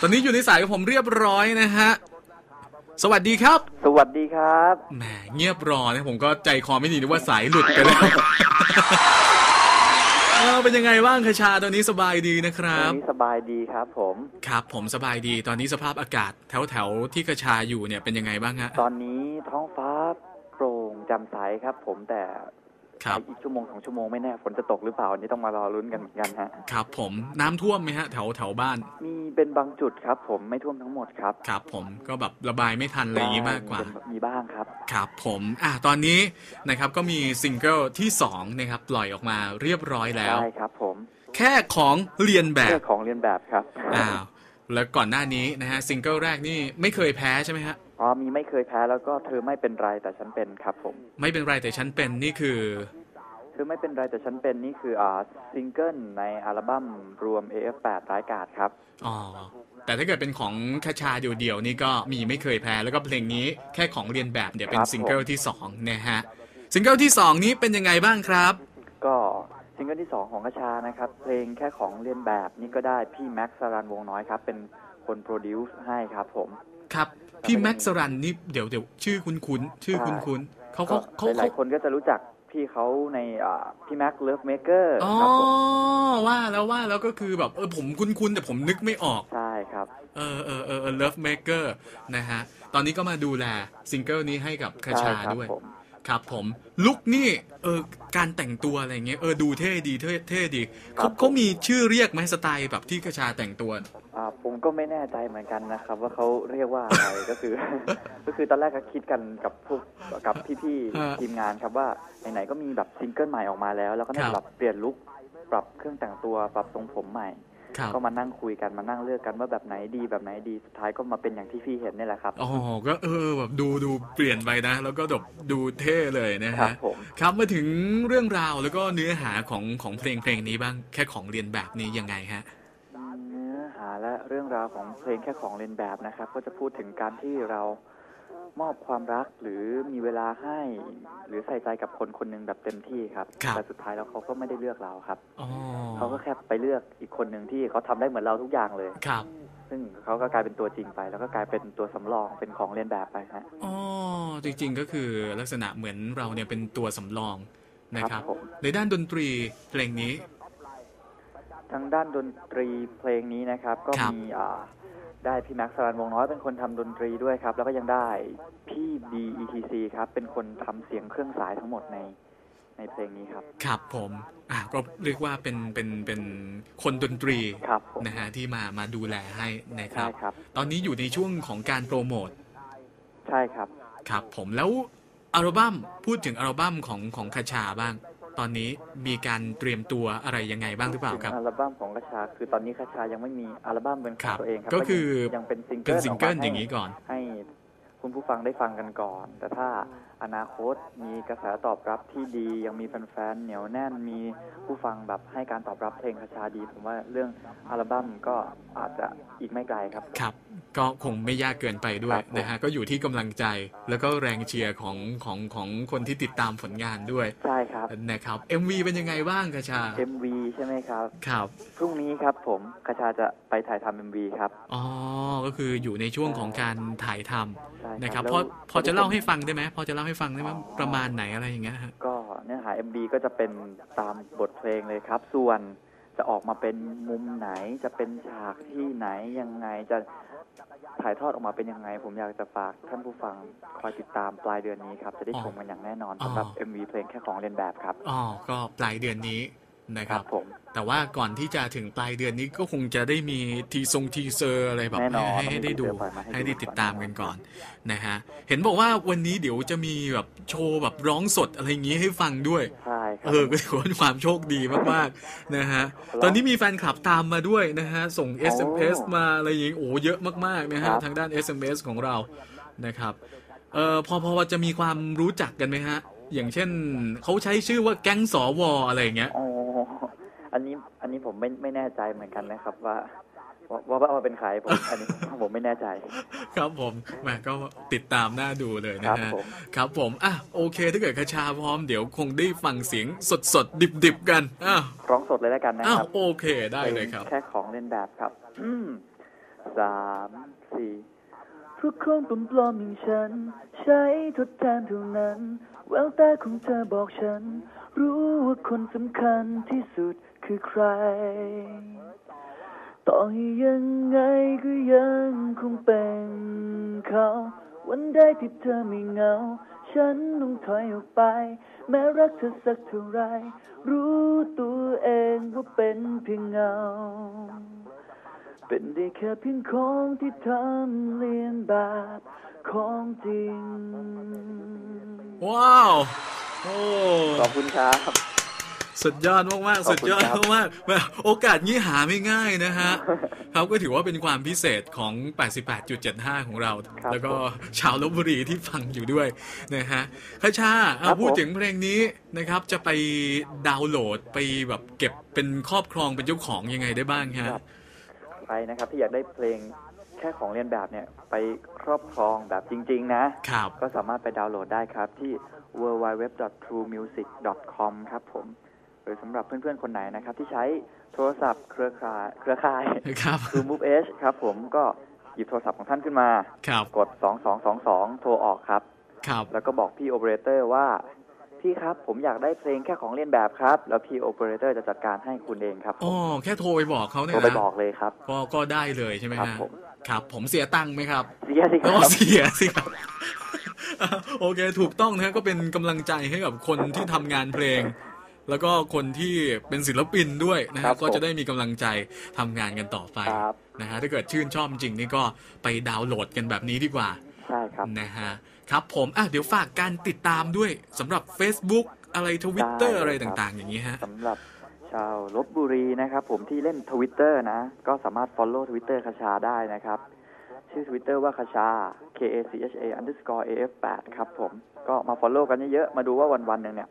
ตอนนี้อยู่ในสายกับผมเรียบร้อยนะฮะ สวัสดีครับ สวัสดีครับ แหมเงียบรอนะผมก็ใจคอไม่ดีนึกว่าสายหลุดไปแล้ว เออเป็นยังไงบ้างคชาตอนนี้สบายดีนะครัวับ นนี้สบายดีครับผม ครับ ผมสบายดีตอนนี้สภาพอากาศแถวแถวๆที่คชาอยู่เนี่ยเป็นยังไงบ้างฮะ ตอนนี้ท้องฟ้าโปร่งแจำใสครับผมแต่ครับ อีกชั่วโมงสองชั่วโมงไม่แน่ฝนจะตกหรือเปล่าอันนี้ต้องมารอลุ้นกันเหมือนกันฮะครับผมน้ำท่วมไหมฮะแถวแถวบ้าน มีเป็นบางจุดครับ ผมไม่ท่วมทั้งหมดครับครับ ผมก็แบบระบายไม่ทันอะไรอย่างงี้มากกว่าเป็นมีบ้างครับครับผมอะตอนนี้นะครับก็มีซิงเกิลที่สองนะครับปล่อยออกมาเรียบร้อยแล้วได้ครับ ผม แค่ของเรียนแบเรื่บองของเรียนแบบครับอ้าวแล้วก่อนหน้านี้นะฮะซิงเกิลแรกนี่ไม่เคยแพ้ใช่ไหมฮะ อ๋อมีไม่เคยแพ้แล้วก็เธอไม่เป็นไรแต่ฉันเป็นครับผม ไม่เป็นไรแต่ฉันเป็นนี่คือเธอไม่เป็นไรแต่ฉันเป็นนี่คืออ่าซิงเกิลในอัลบั้มรวม AF8 ร้ายกาดครับอ๋อแต่ถ้าเกิดเป็นของคาชาเดี่ยวๆนี่ก็มีไม่เคยแพ้แล้วก็เพลงนี้แค่ของเรียนแบบเดี๋ยวเป็นครับผมซิงเกิลที่สองนะฮะซิงเกิลที่สองนี้เป็นยังไงบ้างครับ ก็ซิงเกิลที่สองของกระชานะครับ เพลงแค่ของเรียนแบบนี่ก็ได้พี่แม็กซ์สรันวงน้อยครับ เป็นคนโปรดิวซ์ให้ครับผมครับ พี่แม็กซ์สรันนี่เดี๋ยวเดี๋ยวชื่อคุ้นคุ้นๆชื่อคุ้นคุ้นๆเขาเขาเขาหลาเขายๆคนก็จะรู้จักพี่เขาในอ่าพี่แม็กซ์เลิฟเมเกอร์อ๋อครับผมว่าแล้วว่าแล้วก็คือแบบเออผมคุ้นๆแต่ผมนึกไม่ออก ใช่ครับ เออเออเออเออ Love Maker นะฮะ ตอนนี้ก็มาดูแลซิงเกิลนี้ให้กับคาใช่ชาครับด้วยผมครับผมลุกนี่เออการแต่งตัวอะไรเงี้ยเออดูเท่ดีเท่เท่ดีเขาเขามีชื่อเรียกไหมสไตล์แบบที่คาชาแต่งตัวอ่า ผมก็ไม่แน่ใจเหมือนกันนะครับ ว่าเขาเรียกว่าอะไรก็คือ ก็คือตอนแรกก็คิดกันกับพวกกับพี่ฮะๆทีมงานครับว่าไหนๆก็มีแบบซิงเกิลใหม่ออกมาแล้ว แล้วก็น่าครัจะบแบบเปลี่ยนลุคปรับเครื่องแต่งตัวปรับทรงผมใหม่ครับก็มานั่งคุยกันมานั่งเลือกกันว่าแบบไหนดีแบบไหนดีสุดท้ายก็มาเป็นอย่างที่พี่เห็นนี่แหละครับอ๋อก็เออแบบดูดูเปลี่ยนไปนะ แล้วก็แบบดูเท่เลยนะครัฮะบผมครับมาถึงเรื่องราวแล้วก็เนื้อหาของของเพลงเพลงนี้บ้างแค่ของเรียนแบบนี้ยังไงฮะเนื้อหาและ เรื่องราวของเพลงแค่ของเล่นแบบนะครับ ก็จะพูดถึงการที่เรามอบความรักหรือมีเวลาให้ หรือใส่ใจกับคนคนหนึ่งแบบเต็มที่ครับ ครับแต่สุดท้ายแล้วเขาก็ไม่ได้เลือกเราครับอ๋อเขาก็แค่ไปเลือกอีกคนหนึ่งที่เขาทำได้เหมือนเราทุกอย่างเลย ครับ ซึ่งเขาก็กลายเป็นตัวจริงไป แล้วก็กลายเป็นตัวสำรองเป็นของเล่นแบบไปฮะ อ๋อจริงๆก็คือลักษณะเหมือนเราเนี่ยเป็นตัวสำรองนะครับผม ในด้านดนตรีเพลงนี้ ทางด้านดนตรีเพลงนี้นะครับ ก็ครับมีอ่าได้พี่แม็กซ์สรันวงน้อยเป็นคนทำดนตรีด้วยครับ แล้วก็ยังได้พี่ BETC ครับ เป็นคนทำเสียงเครื่องสายทั้งหมดในในเพลงนี้ครับ ครับผมอะก็เรียกว่าเป็นเป็นเป็นคนดนตรีครับผมนะฮะที่มามาดูแลให้นะคใช่รับครับตอนนี้อยู่ในช่วงของการโปรโมท ใช่ครับ ครับผมแล้วอัลบั้มพูดถึงอัลบั้มของของคาชาบ้าง ตอนนี้มีการเตรียมตัวอะไรยังไงบ้างหรือเปล่าครับถึงอัลบั้มของกระชาคือตอนนี้กระชายังไม่มีอัลบั้มเป็นขคอรังบตัวเองครับก็คือยังเป็นซิงเกิเป็นลซิงเกิลกมอย่างนี้ก่อน ให้คุณผู้ฟังได้ฟังกันก่อน แต่ถ้า อนาคตมีกระแสตอบรับที่ดี ยังมีแฟนๆเหนียวแน่นมีผู้ฟังแบบให้การตอบรับเพลงกระชาดี ผมว่าเรื่องอัลบั้มก็อาจจะอีกไม่ไกลครับ ครับ ก็คงไม่ยากเกินไปด้วยครับผมนะฮะก็อยู่ที่กำลังใจแล้วก็แรงเชียร์ของของของคนที่ติดตามผลงานด้วยใช่ครับนะครับ MV เป็นยังไงบ้างคาชา MV ใช่ไหมครับครับพรุ่งนี้ครับผมกระชาจะไปถ่ายทำ MV ครับอ๋อก็คืออยู่ในช่วงของการถ่ายทใช่ำ นะครับแล้วพอพอจะเล่าให้ฟังได้ไหมพอจะเล่าให้ฟังได้ไหมประมาณไหนอะไรอย่างเงี้ยฮะก็เนื้อหา MV ก็จะเป็นตามบทเพลงเลยครับ ส่วนจะออกมาเป็นมุมไหนจะเป็นฉากที่ไหนยังไงจะถ่ายทอดออกมาเป็นยังไง ผมอยากจะฝากท่านผู้ฟังคอยติดตามปลายเดือนนี้ครับ จะได้อ๋อชมกันอย่างแน่นอนอ๋อสำหรับ MV เพลงแค่ของเล่นแบบครับอ๋อก็ปลายเดือนนี้ นะคครัรับบผม แต่ว่าก่อนที่จะถึงปลายเดือนนี้ก็คงจะได้มีทีทรงทีเซอร์อะไรแบบแน่นอนให้ให้ได้ดูต้องมี teaser ปล่อยมาให้ให้ได้ดูติดตามกันก่อนนะฮะเห็นบอกว่าวันนี้เดี๋ยวจะมีแบบโชว์แบบร้องสดอะไรอย่างงี้ให้ฟังด้วยใช่ครัเออก็ถือว่าเป็นความโชคดีมากๆนะฮะตอนนี้มีแฟนคลับตามมาด้วยนะฮะส่ง SMS มาอะไรอย่างงี้โอ้เยอะมากๆนะฮะทางด้าน SMS ของเรานะครับเออพอพอจะมีความรู้จักกันไหมฮะอย่างเช่นเขาใช้ชื่อว่าแก๊งสวอะไรอย่างเงี้ย อ๋ออันนี้อันนี้ผมไม่ไม่แน่ใจเหมือนกันนะครับ ว่าว่าว่าว่าเป็นใครผมอันนี้ผมไม่แน่ใจ ครับผมแหมก็ติดตามหน้าดูเลยคนะรับฮะผมครับผมอะโอเค ถ้าเกิดคาชาพร้อมเดี๋ยวคงได้ฟังเสียงสดสดดิบดิบๆกันอ้าวร้องสดเลยแล้วกันนะอ้าควรับโอเคได้เลยครับ แค่ของเล่นแบบครับ อืมสามสี่เพราะของปลอมๆอย่างฉัน ใช้ทดแทนเท่านั้นแววตาของเธอบอกฉัน รู้ว่าคนสำคัญที่สุด คือใคร ต่อให้ยังไงก็ยังคงเป็นเขา วันใดที่เธอไม่เหงา ฉันต้องถอยออกไป แม้รักเธอสักเท่าไร รู้ตัวเองว่าเป็นเพียงเงา เป็นได้แค่เพียงของที่ทำเลียนแบบของจริง ว้าว โอ้ ขอบคุณครับ สุดยอดมากๆขสุอบดคุณยอดครับมากๆแบบโอกาสนี้หาไม่ง่ายนะฮะครับก็ถือว่าเป็นความพิเศษของ 88.75 ของเราครับแล้วก็ชาวลบบุรีที่ฟังอยู่ด้วยนะฮะคชาเอาครับพูดผมถึงเพลงนี้นะครับ จะไปดาวน์โหลดไปแบบเก็บเป็นครอบครองเป็นเจ้าของยังไงได้บ้างฮะครับใครนะครับที่อยากได้เพลงแค่ของเรียนแบบเนี่ยไปครอบครองแบบจริง ๆ นะครับก็สามารถไปดาวน์โหลดได้ครับที่ www.truemusic.com ครับผม หรือสำหรับเพื่อนๆ คนไหนนะครับ ที่ใช้โทรศัพท์เครือข่ายเครือข่ายครับ True Move Edge ครับผมก็หยิบโทรศัพท์ของท่านขึ้นมาครับกด 2222 โทรออกครับ ครับ แล้วก็บอกพี่โอเปอเรเตอร์ว่า พี่ครับผมอยากได้เพลงแค่ของเรียนแบบครับ แล้วพี่โอเปอเรเตอร์จะจัดการให้คุณเองครับอ๋อแค่โทรไปบอกเขาเนี่โทยรไปนะบอกเลยครับ ก็ก็ได้เลยใช่ไหมครับฮะผม ครับ ผมเสียตังค์ไหมครับ เสียสิคก็รับเสียสิครับ โอเค ถูกต้องนะก็เป็นกำลังใจให้กับคนที่ทำงานเพลง แล้วก็คนที่เป็นศิลปินด้วยนะครัฮะบผมก็จะได้มีกำลังใจทำงานกันต่อไปครับ นะฮะถ้าเกิดชื่นชอบจริงนี่ก็ไปดาวน์โหลดกันแบบนี้ดีกว่า ใช่ครับ นะฮะครับผมอะเดี๋ยวฝากการติดตามด้วยสำหรับ Facebook อะไรทวิตเตอร์ได้อะไรเลยครับต่างๆ อย่างนี้ฮะ สำหรับชาวลบบุรีนะครับ ผมที่เล่นทวิตเตอร์นะ ก็สามารถ follow ทวิตเตอร์คาชาได้นะครับ ชื่อทวิตเตอร์ว่าคาชา K A C H A underscore A F 8ครับผมก็มา follow กันเยอะๆ มาดูว่าวันๆหนึ่งเนี่ย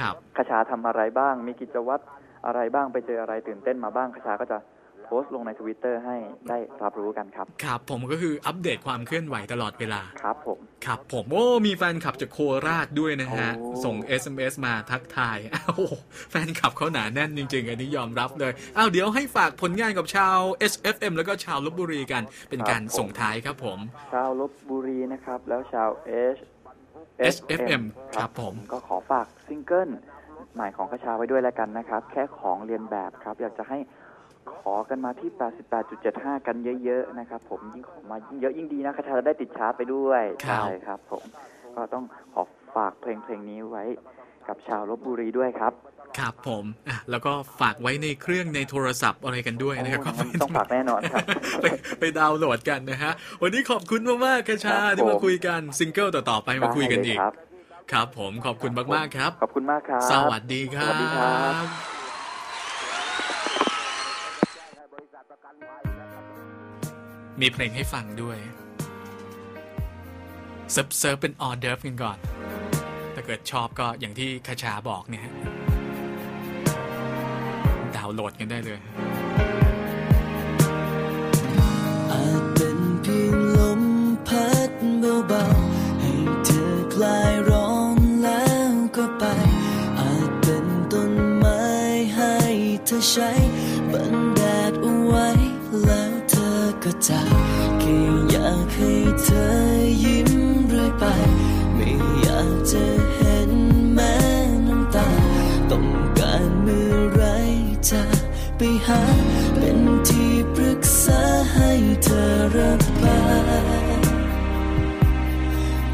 ครับคาชาทำอะไรบ้าง มีกิจวัตรอะไรบ้างไปเจออะไรตื่นเต้นมาบ้างคาชาก็จะโพสต์ลงในทวิตเตอร์ให้ได้รับรู้กันครับ ครับผมก็คืออัปเดตความเคลื่อนไหวตลอดเวลา ครับผม ครับผม โอ้ มีแฟนคลับจากโคราชด้วยนะฮะโอ้ส่ง SMS มาทักทาย อ้าวแฟนคลับเขาหนาแน่นจริง ๆ อันนี้ยอมรับเลย อ้าวเดี๋ยวให้ฝากผลงานกับชาว SFM แล้วก็ชาวลบบุรีกัน เป็นการส่งท้ายครับผม ชาวลบบุรีนะครับ แล้วชาว H SFM ครับผม ก็ขอฝากซิงเกิลใหม่ของกระชาไว้ด้วยแล้วกันนะครับ แค่ของเรียนแบบครับ อยากจะให้ขอกันมาที่ 88.75 กันเยอะๆนะครับผมยิ่งขอมายิ่งเยอะยิ่งดีนะกระชาจะได้ติดชาร์ตไปด้วยครับใช่ครับผมก็ต้องขอฝากเพลงเพลงนี้ไว้กับชาวลบบุรีด้วยครับ ครับผมอะแล้วก็ฝากไว้ในเครื่องในโทรศัพท์อะไรกันด้วยนะครับโอ้ก็งั้นต้องฝากแน่นอนครับ ไปไปดาวน์โหลดกันนะฮะ วันนี้ขอบคุณมากๆกระชาครับที่มาผมคุยกันซิงเกิลต่อๆไปมาคุยกันอีกได้เลยครับครับผมขอบคุณมากๆครับ ขอบคุณมากครับสวัสดีครับ สวัสดีครับมีเพลงให้ฟังด้วยเซิร์ฟเซิร์ฟเป็นออเดิร์ฟกันก่อน ถ้าเกิดชอบก็อย่างที่คาชาบอกเนี่ยฮะดาวน์โหลดกันได้เลยอาจเป็นเพียงลมพัดเบาๆให้เธอคลายร้อนแล้วก็ไป อาจเป็นต้นไม้ให้เธอใช้บังแดดเอาไว้แล้วเธอก็จากแค่อยากให้เธอยิ้มเรื่อยไป ไม่อยากจะเห็นา เป็นที่ปรึกษาให้เธอรับไป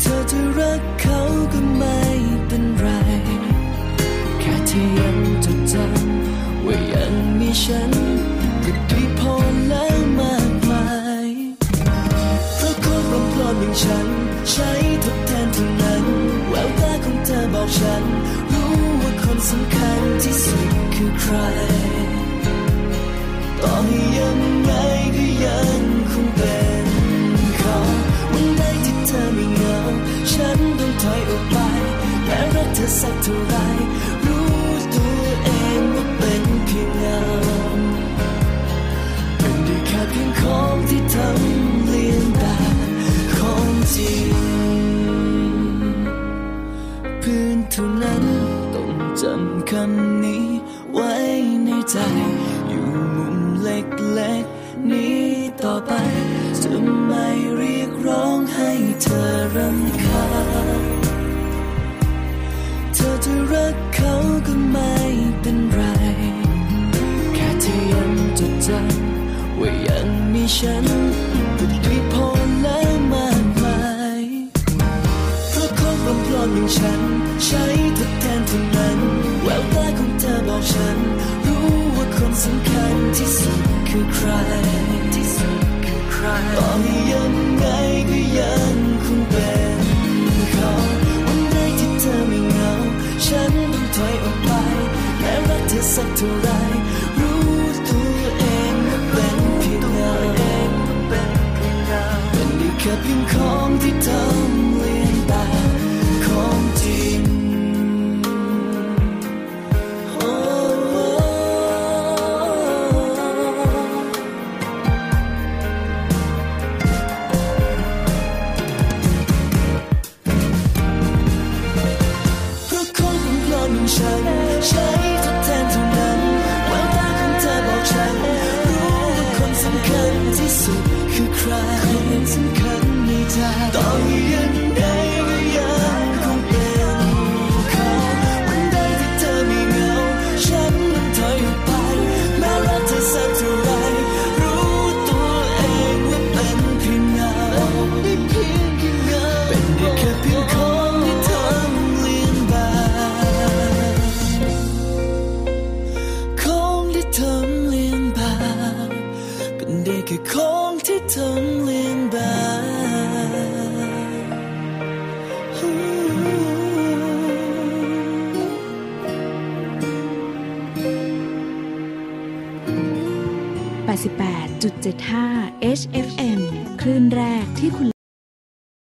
เธอจะรักเขาก็ไม่เป็นไร แค่ที่ยังจดจำว่ายังมีฉันก็ดีพอแล้วมากมายเพราะคนปลอมๆอย่างฉัน ใช้ทดแทนเท่านั้น แววตาของเธอบอกฉัน รู้ว่าคนสำคัญที่สุดคือใคร ต่อให้ยังไงก็ยังคงเป็นเขาวันใดที่เธอไม่เหงาฉันต้องถอยออกไปและรักเธอสักเท่าไร ใว่ายังมีฉันก็ดีพอแล้วมากมายเพราะของรำพลอนอย่างฉัน ใช้ทดแทนเท่านั้นแววตาของเธอบอกฉัน รู้ว่าคนสำคัญที่สุดคือใครที่สุดคือใครตอนยัง ท่า